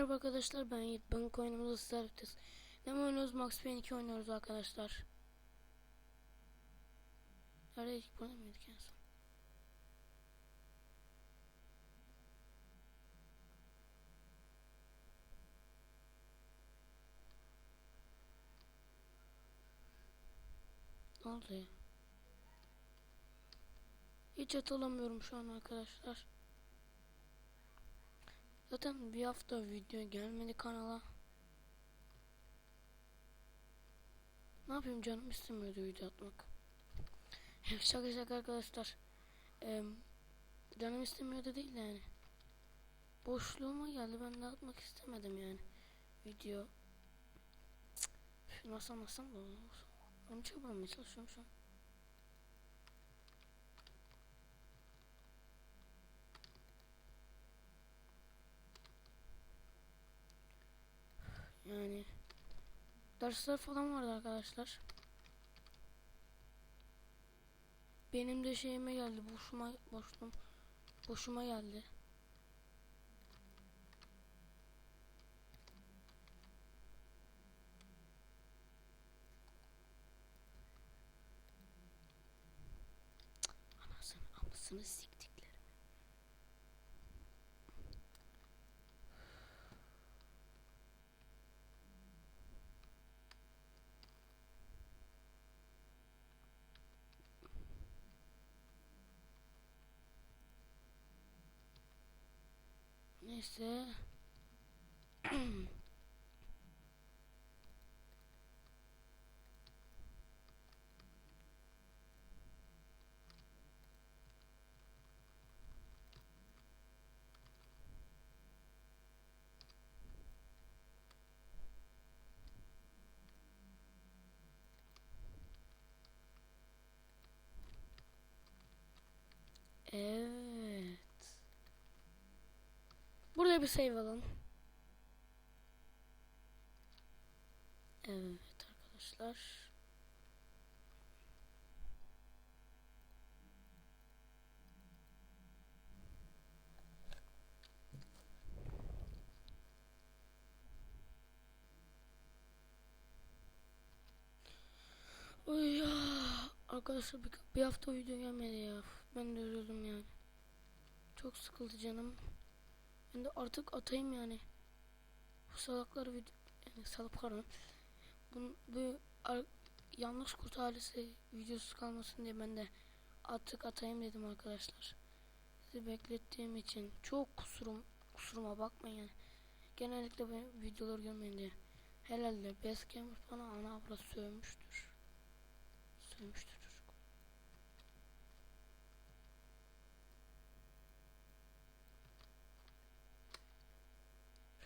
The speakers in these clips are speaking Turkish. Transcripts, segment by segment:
Merhaba arkadaşlar ben Yiğit. Bank oyunumuzda sizlerle birlikteyiz. Ne oynuyoruz? Max Payne 2 oynuyoruz arkadaşlar. Neredeydik? Burada mıydık en son? Ne oldu ya? Hiç hatırlamıyorum şu an arkadaşlar. Zaten bir hafta video gelmedi kanala. Ne yapayım canım istemiyordu video atmak. şaka şaka arkadaşlar. Canım istemiyordu değil de yani. Boşluğuma geldi ben de atmak istemedim yani. Video. Cık, Nasıl anlatsam da olur. Onu çabalamaya çalışıyorum şu an. Yani dersler falan vardı arkadaşlar. Benim de şeyime geldi. Boşuma boşluğum boşuma geldi. Cık, Anasını amasını siktikleri. Neyse. Evet. Bir save alalım. Evet arkadaşlar. Ya. Arkadaşlar bir, bir hafta video gelmedi ya. Ben de üzüldüm yani. Çok sıkıldı canım. Ben de artık atayım yani. Bu salaklar video yani salak pardon. Bunun bu yanlış kurt ailesi videosu kalmasın diye ben de artık atayım dedim arkadaşlar. Sizi beklettiğim için çok kusurum kusuruma bakmayın yani. Genellikle ben videoları görmeyin diye. Herhalde Gamer bana ana abla sövmüştür. Sövmüştür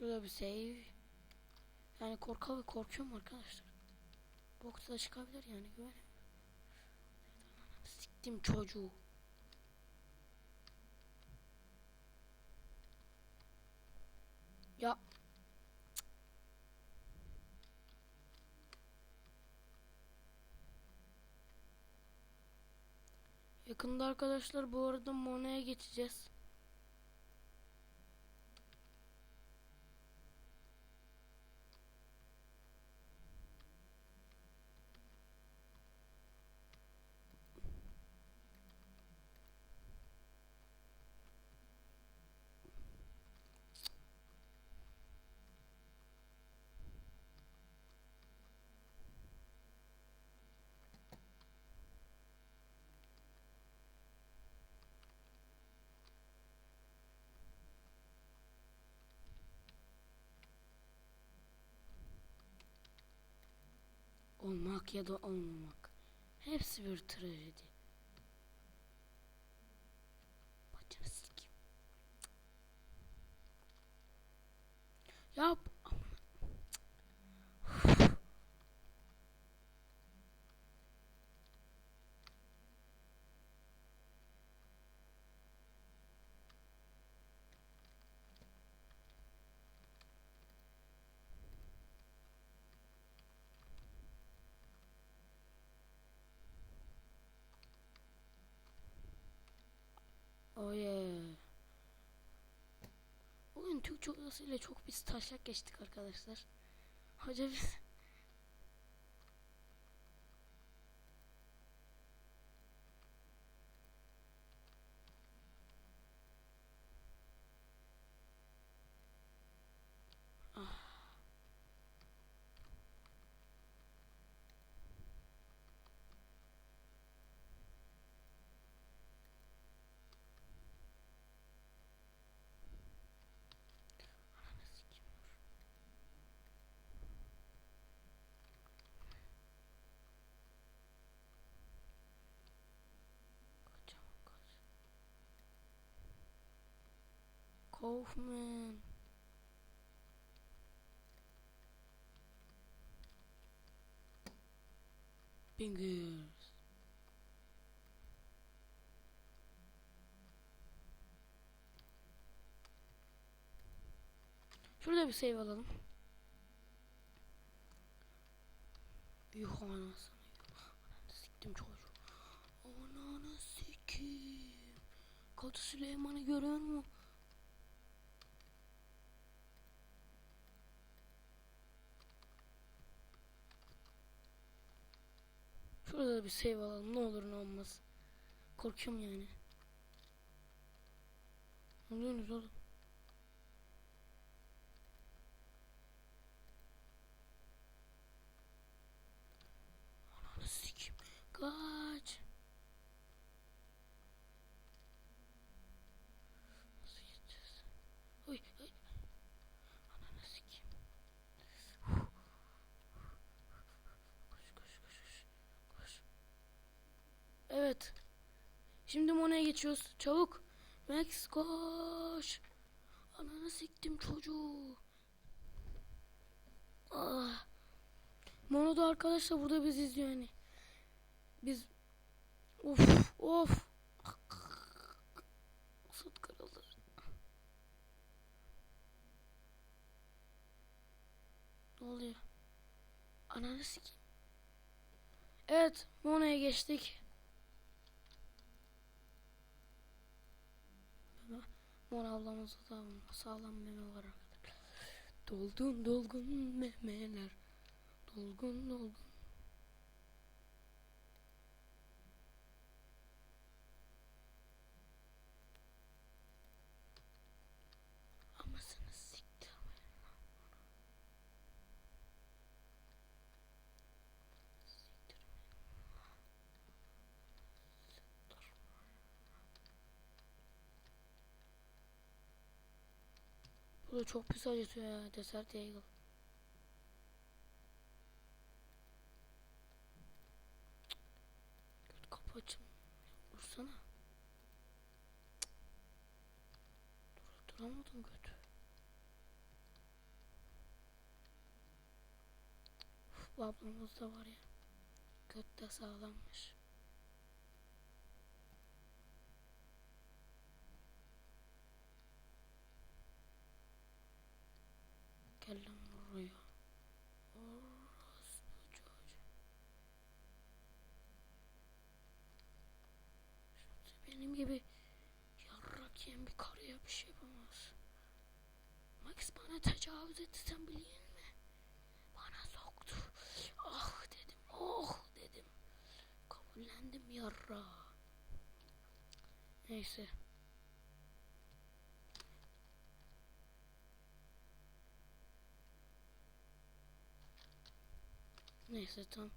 Şurada bir save. Yani korka korkuyorum arkadaşlar. Boksa çıkabilir yani güven. Siktim çocuğu. Ya Yakında arkadaşlar bu arada Mona'ya geçeceğiz. Olmak ya da olmamak. Hepsi bir trajedi. Bacını sikeyim. Yap. Oh yeah. Bugün Türk Türkçe hocasıyla çok biz taşak geçtik arkadaşlar. Hoca biz Kaufman. Bingers. Şurada bir save alalım. Yuh anasını. Siktim çocuğu. Ananı sikeyim. Katı Süleyman'ı görüyor musun? Şurada da bir save alalım. Ne olur ne olmaz. Korkuyorum yani. Ne oluyorsunuz oğlum? Ananı sikeyim. Kaç. Nasıl gideceğiz? Oy, oy. Ananı sikeyim. Koş koş koş koş. Koş. Evet. Şimdi Mona'ya geçiyoruz. Çabuk. Max koş. Ananı siktim çocuğu. Ah. Mono da arkadaşlar burada biz izliyor yani. Biz of of. Sıt kırıldı. Ne oluyor? Ananı sikeyim. Evet, Mona'ya geçtik. Mona ablamızda da sağlam meme var arkadaşlar. Dolgun dolgun memeler. Dolgun dolgun. Bu da çok pis acıtıyor ya Desert Eagle. Kapı açın. Dursana. Dur, duramadım göt. Uf, ablamız da var ya. Göt de sağlammış. Gel lan. Orospu çocuğu. Şimdi benim gibi yarrak yiyen bir karıya bir şey yapamaz. Max bana tecavüz etti sen biliyor mi? Bana soktu. Ah dedim. Oh dedim. Kabullendim yarra. Neyse. Neyse tamam.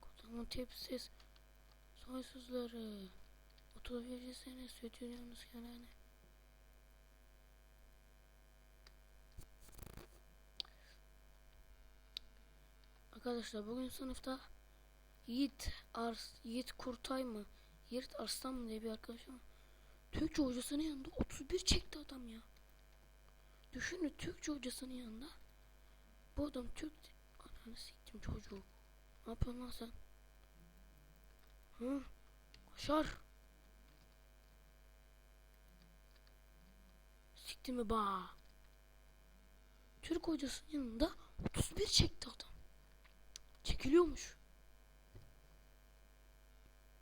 Kodumun tepsiz soysuzları 31. sene stüdyonuz yani. Arkadaşlar bugün sınıfta Yiğit Ars Yiğit Kurtay mı? Yiğit Arslan mı diye bir arkadaşım. Türkçe hocasının yanında 31 çekti adam ya. Düşünün Türkçe hocasının yanında. Bu adam Türk... Ananı siktim çocuğu. Ne yapıyorsun lan sen? Hı? Koşar. Siktim mi ba? Türk hocasının yanında 31 çekti adam. Çekiliyormuş.